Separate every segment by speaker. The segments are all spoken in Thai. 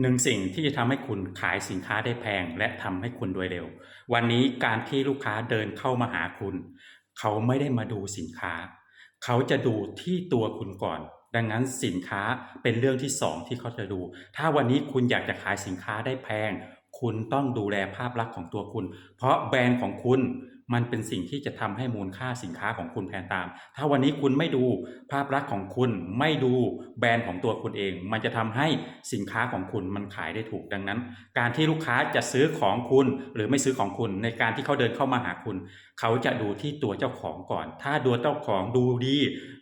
Speaker 1: หนึ่งสิ่งที่จะทำให้คุณขายสินค้าได้แพง และทำให้คุณรวยเร็ว วันนี้การที่ลูกค้าเดินเข้ามาหาคุณ เขาไม่ได้มาดูสินค้า เขาจะดูที่ตัวคุณก่อน ดังนั้นสินค้าเป็นเรื่องที่สองที่เขาจะดู ถ้าวันนี้คุณอยากจะขายสินค้าได้แพง คุณต้องดูแลภาพลักษณ์ของตัวคุณ เพราะแบรนด์ของคุณ มันเป็นสิ่งที่จะทำให้มูลค่าสินค้าของคุณแพงตาม ถ้าวันนี้คุณไม่ดูภาพลักษณ์ของคุณไม่ดูแบรนด์ของตัวคุณเอง มันจะทำให้สินค้าของคุณมันขายได้ถูกดังนั้น การที่ลูกค้าจะซื้อของคุณหรือไม่ซื้อของคุณ ในการที่เขาเดินเข้ามาหาคุณ เขาจะดูที่ตัวเจ้าของก่อน ถ้าดูเจ้าของดูดี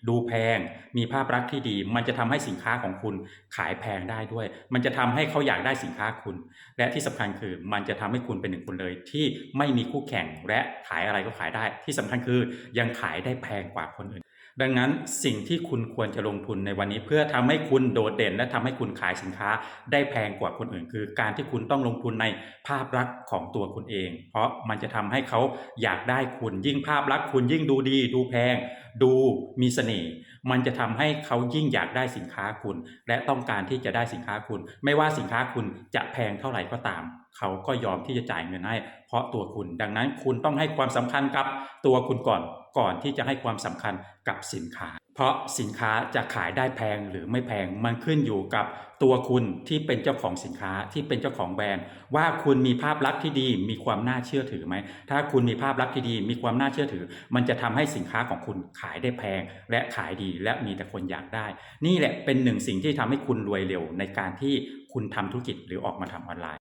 Speaker 1: ดูแพง มีภาพลักษณ์ที่ดี มันจะทำให้สินค้าของคุณขายแพงได้ด้วย มันจะทำให้เขาอยากได้สินค้าคุณ และที่สำคัญคือมันจะทำให้คุณเป็นหนึ่งคนเลยที่ไม่มีคู่แข่งและขายายอะไรก็ขายได้ ที่สำคัญคือยังขายได้แพงกว่าคนอื่น ดังนั้นสิ่งที่คุณควรจะลงทุนในวันนี้ เพื่อทำให้คุณโดดเด่น และทำให้คุณขายสินค้าได้แพงกว่าคนอื่น คือการที่คุณต้องลงทุนในภาพลักษณ์ของตัวคุณเอง เพราะมันจะทำให้เขาอยากได้คุณยิ่งภาพลักษณ์คุณยิ่งดูดี ดูแพง ดูมีเสน่ห์มันจะทำให้เขายิ่งอยากได้สินค้าคุณ และต้องการที่จะได้สินค้าคุณ ไม่ว่าสินค้าคุณจะแพงเท่าไหร่ก็ตาม เขาก็ยอมที่จะจ่ายเงินให้ เพราะตัวคุณ ดังนั้นคุณต้องให้ความสำคัญกับตัวคุณก่อนก่อนที่จะให้ความสำคัญกับสินค้า เพราะสินค้าจะขายได้แพงหรือไม่แพงมันขึ้นอยู่กับตัวคุณที่เป็นเจ้าของสินค้าที่เป็นเจ้าของแบรนด์ ว่าคุณมีภาพลักษณ์ที่ดีมีความน่าเชื่อถือไหมถ้าคุณมีภาพลักษณ์ที่ดีมีความน่าเชื่อถือ มันจะทำให้สินค้าของคุณขายได้แพง และขายดีและมีแต่คนอยากได้ นี่แหละเป็นหนึ่งสิ่งที่ทำให้คุณรวยเร็วในการที่คุณทำธุรกิจหรือออกมาทำออนไลน์